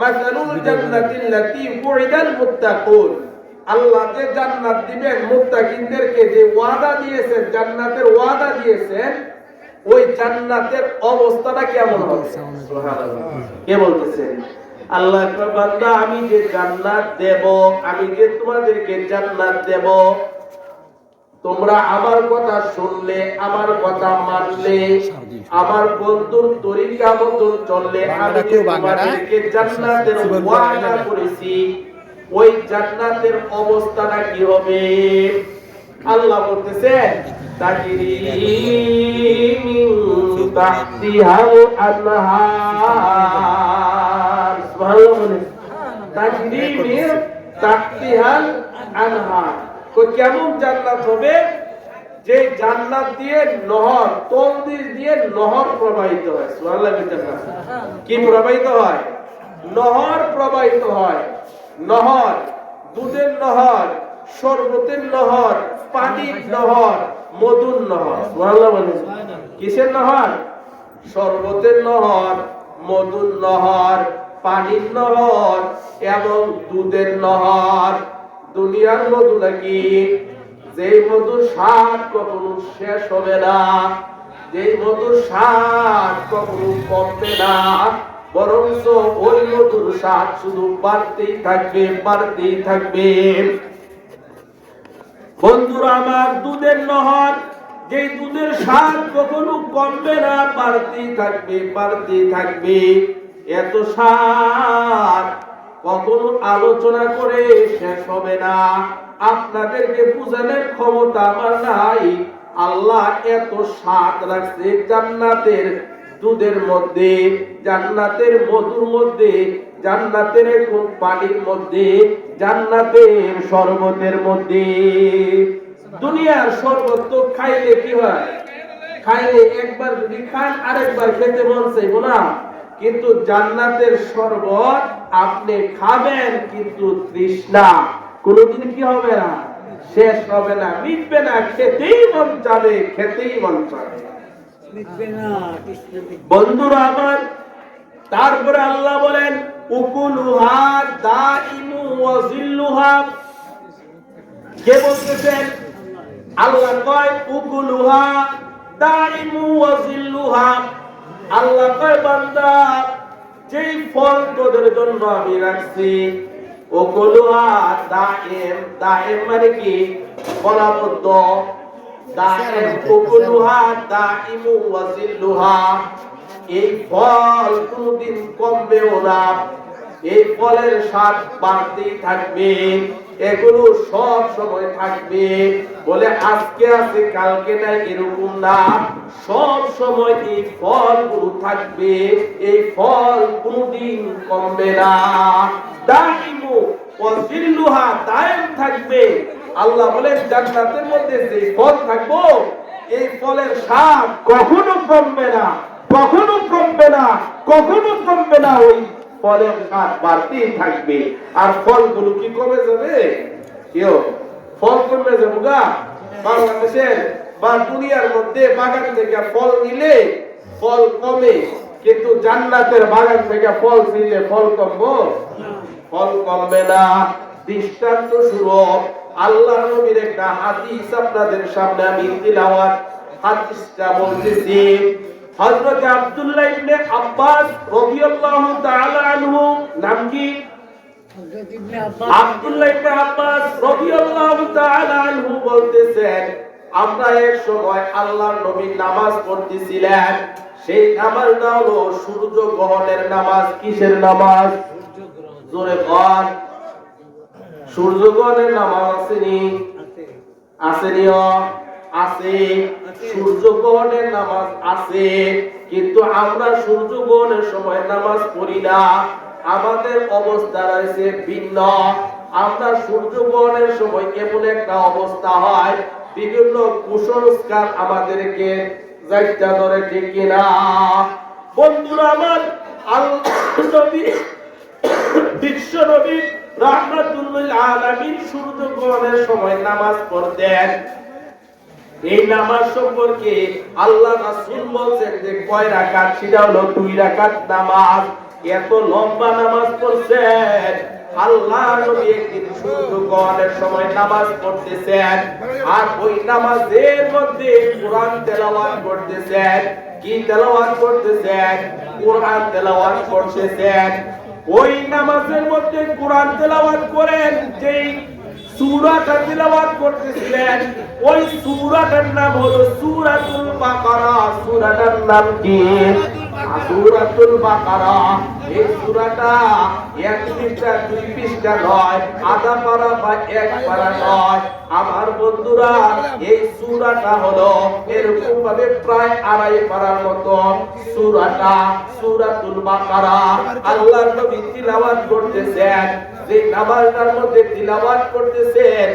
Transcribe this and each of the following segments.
মাসালুল জান্নাতিল্লাতী উইদাল মুত্তাকুন। আল্লাহ যে জান্নাত দিবেন মুত্তাকিনদেরকে যে ওয়াদা দিয়েছেন জান্নাতের ওয়াদা দিয়েছেন ওই জান্নাতের অবস্থাটা কেমন হবে? কে বলতেছেন আল্লাহ বান্দা আমি যে জান্নাত দেব আমি যে তোমাদেরকে জান্নাত দেব তোমরা আমার কথা শুনলে আমার কথা মানলে আমার বন্ধুর তরিকা মতন চললে আমি তোমাদেরকে জান্নাতের ওয়াদা করেছি। ওই জান্নাতের অবস্থাটা কি হবে? আল্লাহ বলতেছেন তাজরি মিন তাহতিহাল আনহার। তো কেমন জান্নাত হবে? যে জান্নাত দিয়ে নহর তলদিস দিয়ে নহর প্রবাহিত হয়। সুবহানাল্লাহ, কি প্রবাহিত হয়? নহর প্রবাহিত হয়। নহর, দুধের নহর, শরবতের নহর, পানির নহর, মধুর নহর। সুবহানাল্লাহ কিসের নহর? শরবতের নহর, মধুর নহর, পানির নহর এবং দুধের নহর। দুনিয়ার মধু নাকি? যেই মধুর স্বাদ কখনো শেষ হবে না। যেই মধুর স্বাদ কখনো কমবে না। বরঞ্চ ওই মধুর স্বাদ শুধু বাড়তেই থাকবে বাড়তেই থাকবে। বন্ধুরা আমার, দুধের নহর যে দুধের স্বাদ কখনো কমবে না, বাড়তেই থাকবে বাড়তেই থাকবে। এত স্বাদ কখনো আলোচনা করে শেষ হবে না। আপনাদেরকে বুঝানোর ক্ষমতা আমার নাই। আল্লাহ এত স্বাদ রাখছে জান্নাতের দুধের মধ্যে, জান্নাতের মধুর মধ্যে, জান্নাতের পানির মধ্যে, জান্নাতের শরবতের মধ্যে। দুনিয়ার শরবত তো খাইলে কি হয়? খাইলে একবার যদি খান, আরেকবার খেতে মন চাইব না। কিন্তু জান্নাতের শরবত আপনি খাবেন কিন্তু তৃষ্ণা। কোনোদিন কি হবে না? শেষ হবে না মিটবে না খেতেই মন চাবে খেতেই মন চাবে। বন্ধুরা আমার তারপরে আল্লাহ বলেন উকুলুহা দাইমু ওয়া জিল্লুহা কে বলতেছেন? আল্লাহ কয় উকুলুহা দাইমু ওয়া জিল্লুহা আল্লাহ কয় বান্দা যেই ফল তোদের জন্য আমি রাখছি, ও কলুয়া দায়েম দায়েম মানে কি? ফলাবদ্ধ, দায়েম উকুলুহা দাইমু ওয়া জিল্লুহা এই ফল কোনদিন কমবেও না। এই ফলের স্বাদ বাড়তেই থাকবে, এগুলো সব সময় থাকবে বলে আজকে আছে, কালকে নাই এরকম না। সব সময় এই ফলগুলো থাকবে, এই ফল কোনদিন কমবে না। দাইমু ওয়াজিল্লুহা দায়েম থাকবে। আল্লাহ বলেন, জান্নাতের মধ্যে যে ফল থাকব, এই ফলের স্বাদ কখনো কমবে না, কখনো কমবে না, কখনো কমবে না। ওই ফলের স্বাদ বাড়তেই থাকবে। আর ফলগুলো কি কমে যাবে? কেউ ফল কমে যাব গা। বাংলাদেশের বা দুনিয়ার মধ্যে বাগান থেকে ফল নিলে ফল কমে, কিন্তু জান্নাতের বাগান থেকে ফল নিলে ফল কমবো? ফল কমবে না। দৃষ্টান্ত স্বরূপ আল্লাহ নবীর একটা হাদিস আপনাদের সামনে আমি তিলাওয়াত, হাদিসটা বলতেছি। হযরত আব্দুল্লাহ ইবনে আব্বাস রাদিয়াল্লাহু তাআলা আনহু নাম কি? আব্দুল্লাহ ইবনে আব্বাস রাদিয়াল্লাহু তাআলা আনহু বলতেছেন আমরা এক সময় আল্লাহর নবী নামাজ পড়তেছিলেন সেই নামাজটা হলো সূর্য গ্রহণের নামাজ। কিসের নামাজ? জোরে বল। সূর্য গ্রহণের নামাজ আসেনি আসেনিও আছে সূর্য গ্রহণের নামাজ আছে, কিন্তু আমরা সূর্য গ্রহণের সময় নামাজ পড়ি না। আমাদের অবস্থা রয়েছে ভিন্ন। আমরা সূর্য গ্রহণের সময় এমন একটা অবস্থা হয়, বিভিন্ন কুসংস্কার আমাদেরকে যাইতা ধরে, ঠিক কিনা বন্ধুরা আমার আল্লাহ বিশ্ব নবী সূর্য গ্রহণের সময় নামাজ পড়তেন। এই নামাজ সম্পর্কে আল্লাহ রাসূল বলছেন যে কয় রাকাত? সেটা হলো দুই রাকাত নামাজ। এত লম্বা নামাজ পড়ছেন। আল্লাহ নবী একদিন সূর্য গ্রহণের সময় নামাজ পড়তেছেন। আর ওই নামাজের মধ্যে কোরআন তেলাওয়াত করতেছেন। কি তেলাওয়াত করতেছেন? কোরআন তেলাওয়াত করতেছেন। ওই নামাজের মধ্যে কোরআন তেলাওয়াত করেন, যেই সূরাটা তেলাওয়াত করতেছিলেন। ওই সূরাটার নাম হলো সূরাতুল বাকারা। সূরাটার নাম কি? সূরাতুল বাকারা, এই সূরাটা এক পৃষ্ঠা, দুই পৃষ্ঠা নয়, আধা পারা বা এক পারা নয়। আমার বন্ধুরা, এই সূরাটা হলো এরকম ভাবে প্রায় আড়াই পারার মতো সূরাটা, সূরাতুল বাকারা। আল্লাহর নবী তিলাওয়াত করতেছেন। যে নামাজটার মধ্যে তিলাওয়াত করতেছেন,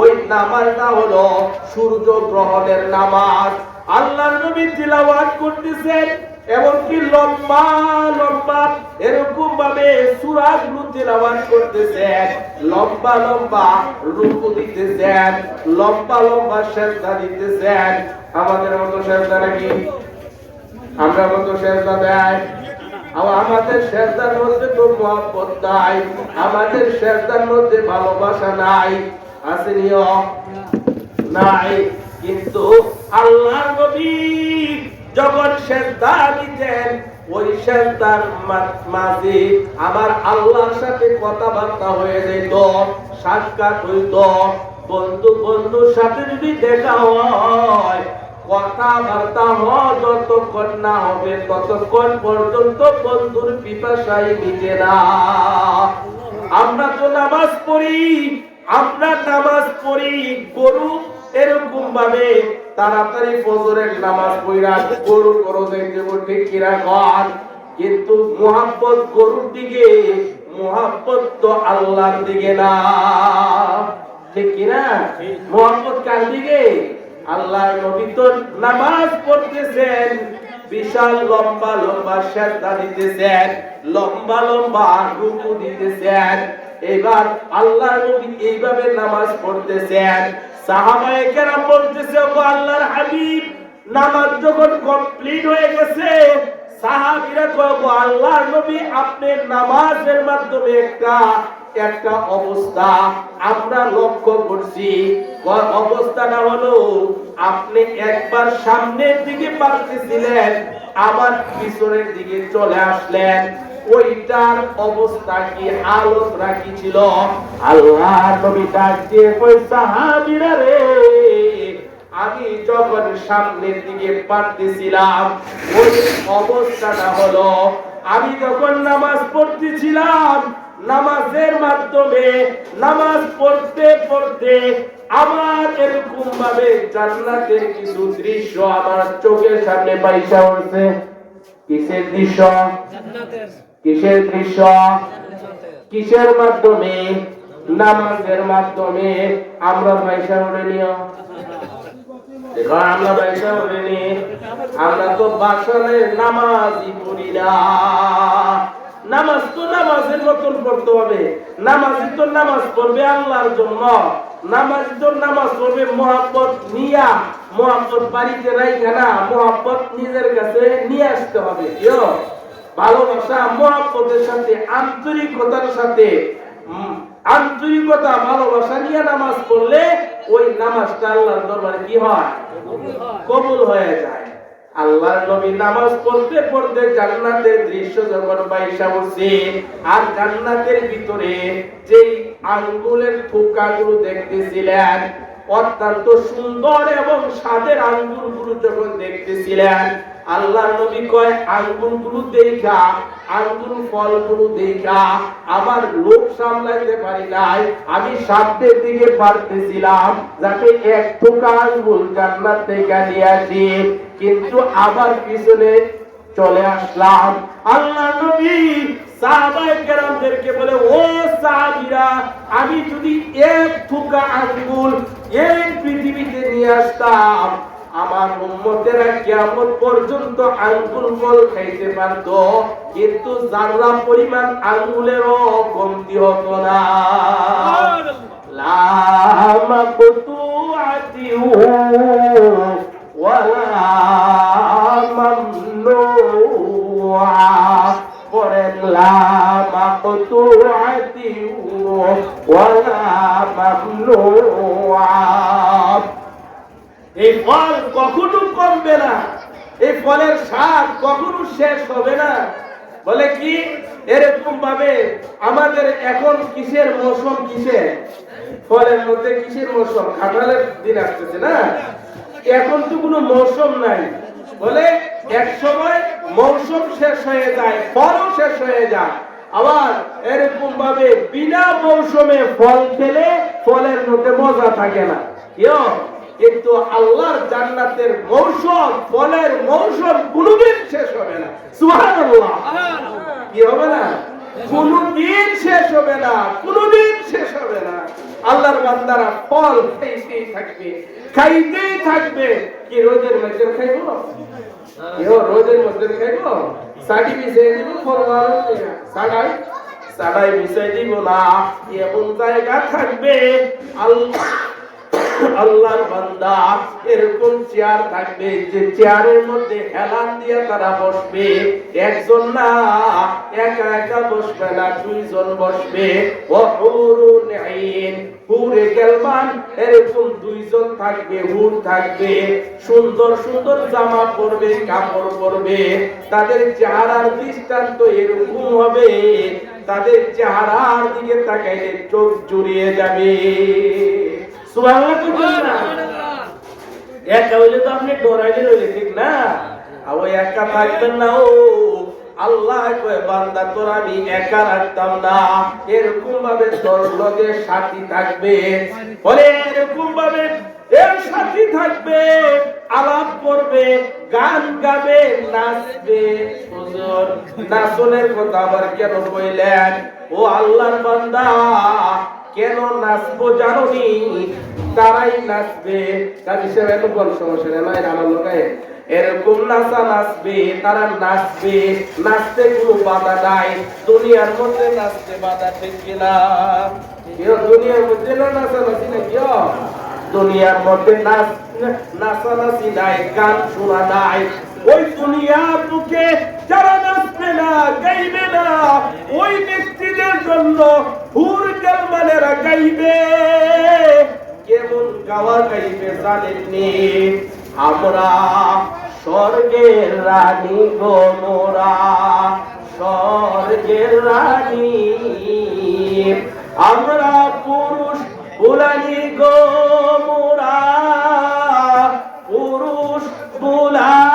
ওই নামাজটা হলো সূর্য গ্রহণের নামাজ। আল্লাহর নবী তিলাওয়াত করতেছেন, এমনকি লম্বা লম্বা এরকম ভাবে সুরাগুলো তেলাওয়াত করতেছেন, লম্বা লম্বা রুকু দিতেছেন, লম্বা লম্বা সেজদা দিতেছেন। আমাদের মতো সেজদা নাকি? আমরা মতো সেজদা দেয়? আমাদের শেষদার মধ্যে তো মহব্বত নাই। আমাদের শেষদার মধ্যে ভালোবাসা নাই, আসেনিও নাই। কিন্তু আল্লাহ নবী যখন শেষদা দিতেন, ওই শেষদার মাঝে আমার আল্লাহর সাথে কথাবার্তা হয়ে যেত, সাক্ষাৎ হইত। বন্ধু বন্ধুর সাথে যদি দেখা হয় কথাবার্তা হওয়া যতক্ষণ না হবে ততক্ষণ পর্যন্ত বন্ধুর পিপাসাই মিটে না। আমরা তো নামাজ পড়ি আমরা নামাজ পড়ি গরু এরকম ভাবে তাড়াতাড়ি ফজরের নামাজ পড়া গরু গরু দেখতে ঠিক কিরা কর কিন্তু মোহাব্বত গরুর দিকে মোহাব্বত তো আল্লাহর দিকে না। ঠিক কিনা? মোহাম্মদ কার দিকে? আল্লাহ নবী তো নামাজ পড়তেছেন, বিশাল লম্বা লম্বা সেজদা দিতেছেন, লম্বা লম্বা রুকু দিতেছেন। এবার আল্লাহ নবী এইভাবে নামাজ পড়তেছেন। সাহাবায়ে কেরাম বলতেছে ও আল্লাহর হাবিব, নামাজ যখন কমপ্লিট হয়ে গেছে, সাহাবীরা কয় নবী, আপনি নামাজের মাধ্যমে একটা একটা অবস্থা। আমরা লক্ষ্য করছি অবস্থাটা হলো, আপনি একবার সামনের দিকে পারতেছিলেন, আবার পিছনের দিকে চলে আসলেন। ওইটার অবস্থা কি আলোচনা কি ছিল? আল্লাহ রে, আমি যখন সামনের দিকে ওই অবস্থাটা হলো, আমি যখন নামাজ পড়তেছিলাম নামাজের মাধ্যমে নামাজ পড়তে পড়তে আমার এরকম ভাবে জান্নাতের কিছু দৃশ্য আমার চোখের সামনে পাইসা উঠছে। কিসের দৃশ্য? কিসের দৃশ্য? কিসের মাধ্যমে? নামাজের মাধ্যমে। আমরা পয়সা উঠে নিও। দেখো আমরা পয়সা উঠে নি আমরা তো বাসনে নামাজই পড়ি না। নামাজ তো নামাজের মতন পড়তে হবে। নামাজি তো নামাজ পড়বে আল্লাহর জন্য। নামাজি তো নামাজ পড়বে মোহাম্মত নিয়া। মোহাম্মত বাড়িতে রাইখা না মোহাম্মত নিজের কাছে নিয়ে আসতে হবে। ভালোবাসা মোহাম্মতের সাথে, আন্তরিকতার সাথে। আন্তরিকতা, ভালোবাসা নিয়ে নামাজ পড়লে ওই নামাজটা আল্লাহর দরবারে কি হয়? কবুল হয়ে যায়। আল্লাহর নবী নামাজ পড়তে পড়তে জান্নাতের দৃশ্য যখন বাইসা বসে আর জান্নাতের ভিতরে যেই আঙ্গুলের থোকাগুলো দেখতেছিলেন, অত্যন্ত সুন্দর এবং স্বাদের আঙ্গুলগুলো যখন দেখতেছিলেন, আল্লাহর নবী কয়, আঙ্গুলগুলো দেখা ফলগুলো দেখা আমার লোক সামলাইতে পারি নাই। আমি দিকে পারতেছিলাম যাতে এক থোকা নিয়ে আসি। কিন্তু আবার পিছনে চলে আসলাম। আল্লাহ নবী আমি যদি এক থুকা আঙ্গুল এই পৃথিবীতে নিয়ে আসতাম আমার উম্মতেরা কিয়ামত পর্যন্ত আঙ্গুল ফল খাইতে পারত, কিন্তু জাররা পরিমাণ আঙ্গুলেরও কমতি হতো না। এই ফল কখনো কমবে না। এই ফলের স্বাদ কখনো শেষ হবে না। বলে কি? এরকম ভাবে আমাদের এখন কিসের মৌসুম কিসে? ফলের মধ্যে কিসের মৌসুম? কাঁঠালের দিন আসতেছে না? এখন তো কোনো মৌসুম নাই। বলে এক সময় মৌসুম শেষ হয়ে যায় ফলও শেষ হয়ে যায়। আবার এরকম ভাবে বিনা মৌসুমে ফল খেলে ফলের মধ্যে মজা থাকে না। ইয়ো, কিন্তু আল্লাহর জান্নাতের মৌসুম ফলের মৌসুম কোনোদিন শেষ হবে না। সুবহানাল্লাহ। কি হবে না? কোনোদিন শেষ হবে না কোনোদিন শেষ হবে না। আল্লাহর বান্দারা ফল খাইতেই থাকবে খাইতেই থাকবে। কি রোজের মধ্যে খাইবো? কেউ রোজের মধ্যে খাইবো? সাড়ি মিশিয়ে দিব ফল সাড়াই? সাড়াই মিশিয়ে দিব না। এমন জায়গা থাকবে আল্লাহ আল্লাহর বান্দা এরকম চেয়ার থাকবে যে চেয়ারের মধ্যে হেলান দিয়ে তারা বসবে। একজন না, একা একা বসবে না, দুইজন বসবে। ও আইন হুরে গেলমান এরকম দুইজন থাকবে, হুর থাকবে। সুন্দর সুন্দর জামা পরবে, কাপড় পরবে। তাদের চেহারার দৃষ্টান্ত এরকম হবে, তাদের চেহারার দিকে তাকাইলে চোখ জুড়িয়ে যাবে। সুবহানাল্লাহ একা হইলে তো আপনি ডরাইলে রইলে ঠিক না? আর ওই একা থাকবেন না ও। আল্লাহ কয় বান্দা তোর আমি একা রাখতাম না। এরকম ভাবে তোর লগে সাথী থাকবে। বলে এরকম ভাবে এর সাথী থাকবে আলাপ করবে গান গাবে নাচবে। নাচনের কথা আবার কেন কইলেন? ও আল্লাহর বান্দা। কেন নাচবো জানি তারাই নাচবে। তার হিসেবে এত বড় সমস্যা নেই নয় আমার লোকায় এরকম নাচা নাচবে, তারা নাচবে। নাচতে কোনো বাধা নাই। দুনিয়ার মধ্যে নাচতে বাধা ঠিক কিনা কেউ দুনিয়ার মধ্যে না নাচা নাচি না কেউ দুনিয়ার মধ্যে নাচ নাচা নাচি নাই, গান শোনা নাই। ওই দুনিয়া বুকে যারা নাচবে না, গাইবে না, ওই ব্যক্তিদের জন্য হুর জালমানেরা গাইবে। কেমন গাওয়া গাইবে জানেননি আমরা স্বর্গের রানী গো মোরা, স্বর্গের রানী। আমরা পুরুষ বুলানি গো মোরা, পুরুষ বুলানি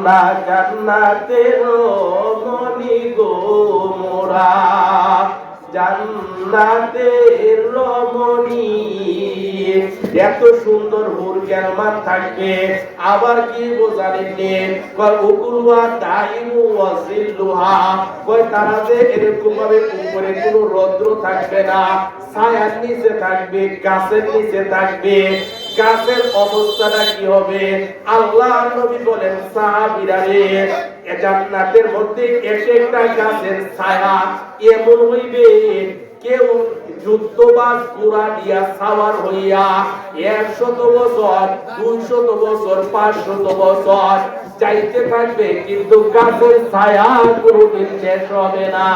আমরা জান্নাতের মনি গো মোরা। জান্নাতের রমণী এত সুন্দর হুর জ্ঞানমান থাকবে আবার কি বোঝালেন কয় উকুলুয়া দাইমু ওয়াজিল্লুহা কয়, তারা যে এরকম ভাবে উপরে কোনো রৌদ্র থাকবে না, ছায়ার নিচে থাকবে, গাছের নিচে থাকবে গাছের অবস্থাটা কি হবে? আল্লাহ নবী বলেন, সাহাবীরা রে জান্নাতের মধ্যে এসে একটা গাছের ছায়া এমন হইবে, কেউ যুদ্ধবাজ দিয়া সাওয়ার হইয়া একশত বছর, দুইশত বছর, পাঁচশত বছর যাইতে থাকবে, কিন্তু গাছের ছায়া কোনোদিন শেষ হবে না?